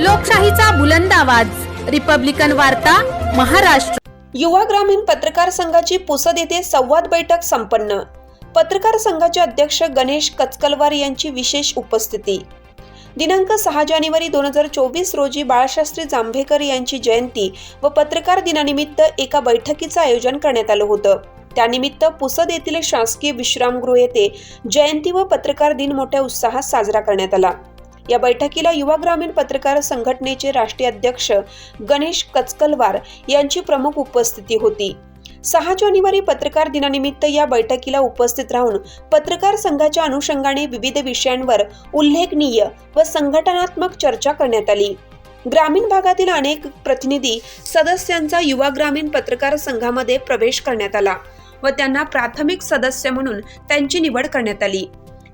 लोकशाहीचा बुलंद आवाज. रिपब्लिकन वार्ता महाराष्ट्र. युवा ग्रामीण पत्रकार संघाची पुसद येथे संवाद बैठक संपन्न. पत्रकार संघाचे अध्यक्ष गणेश कचकलवार यांची विशेष उपस्थिती. दिनांक सहा जानेवारी दोन हजार चोवीस रोजी बाळशास्त्री जांभेकर यांची जयंती व पत्रकार दिनानिमित्त एका बैठकीचं आयोजन करण्यात आलं होतं. त्यानिमित्त पुसद येथील शासकीय विश्रामगृह येथे जयंती व पत्रकार दिन मोठ्या उत्साहात साजरा करण्यात आला. या बैठकीला युवा ग्रामीण पत्रकार संघटनेचे राष्ट्रीय अध्यक्ष गणेश कचकलवार यांची प्रमुख उपस्थिती होती. सहा जानेवारी पत्रकार दिनानिमित्त या बैठकीला उपस्थित राहून पत्रकार संघाच्या अनुषंगाने विविध विषयांवर उल्लेखनीय व संघटनात्मक चर्चा करण्यात आली. ग्रामीण भागातील अनेक प्रतिनिधी सदस्यांचा युवा ग्रामीण पत्रकार संघामध्ये प्रवेश करण्यात आला व त्यांना प्राथमिक सदस्य म्हणून त्यांची निवड करण्यात आली.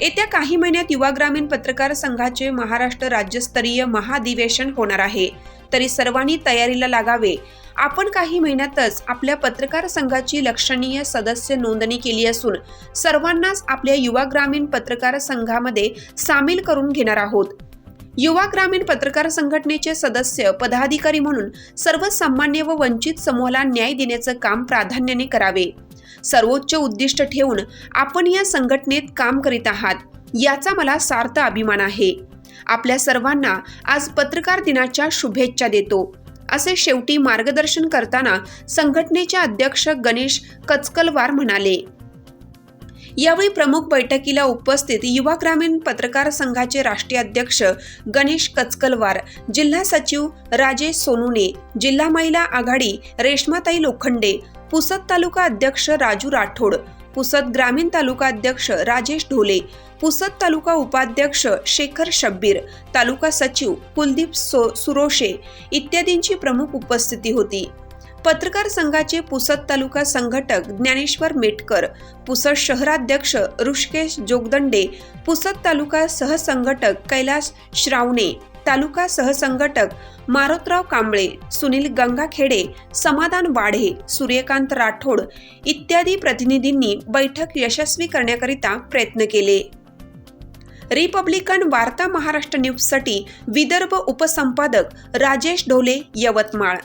येत्या काही महिन्यात युवा ग्रामीण पत्रकार संघाचे महाराष्ट्र राज्यस्तरीय महाधिवेशन होणार आहे. तरी सर्वांनी तयारीला लागावे. आपण काही महिन्यातच आपल्या पत्रकार संघाची लक्षणीय सदस्य नोंदणी केली असून सर्वांनाच आपल्या युवा ग्रामीण पत्रकार संघामध्ये सामील करून घेणार आहोत. युवा ग्रामीण पत्रकार संघटनेचे सदस्य पदाधिकारी म्हणून सर्वसामान्य व वंचित समूहाला न्याय देण्याचं काम प्राधान्याने करावे. सर्वोच्च उद्दिष्ट ठेवून आपण या संघटनेत काम करीत आहात याचा मला सार्थ अभिमान आहे. आपल्या सर्वांना आज पत्रकार दिनाच्या शुभेच्छा देतो. असे शेवटी मार्गदर्शन करताना संघटनेचे अध्यक्ष गणेश कचकलवार म्हणाले यावेळी प्रमुख बैठकीला उपस्थित युवा ग्रामीण पत्रकार संघाचे राष्ट्रीय अध्यक्ष गणेश कचकलवार जिल्हा सचिव राजेश सोनुने जिल्हा महिला आघाडी रेश्माताई लोखंडे पुसद तालुका अध्यक्ष राजू राठोड पुसद ग्रामीण तालुका अध्यक्ष राजेश ढोले पुसद तालुका उपाध्यक्ष शेखर शब्बीर तालुका सचिव कुलदीप सो सुरोशे इत्यादींची प्रमुख उपस्थिती होती. पत्रकार संघाचे पुसद तालुका संघटक ज्ञानेश्वर मेटकर पुसद शहराध्यक्ष ऋषिकेश जोगदंडे पुसद तालुका सहसंघटक कैलास श्रावणे तालुका सहसंघटक मारोतराव कांबळे सुनील गंगाखेडे समाधान वाढे सूर्यकांत राठोड इत्यादी प्रतिनिधींनी बैठक यशस्वी करण्याकरिता प्रयत्न केले. रिपब्लिकन वार्ता महाराष्ट्र न्यूजसाठी विदर्भ उपसंपादक राजेश ढोले यवतमाळ.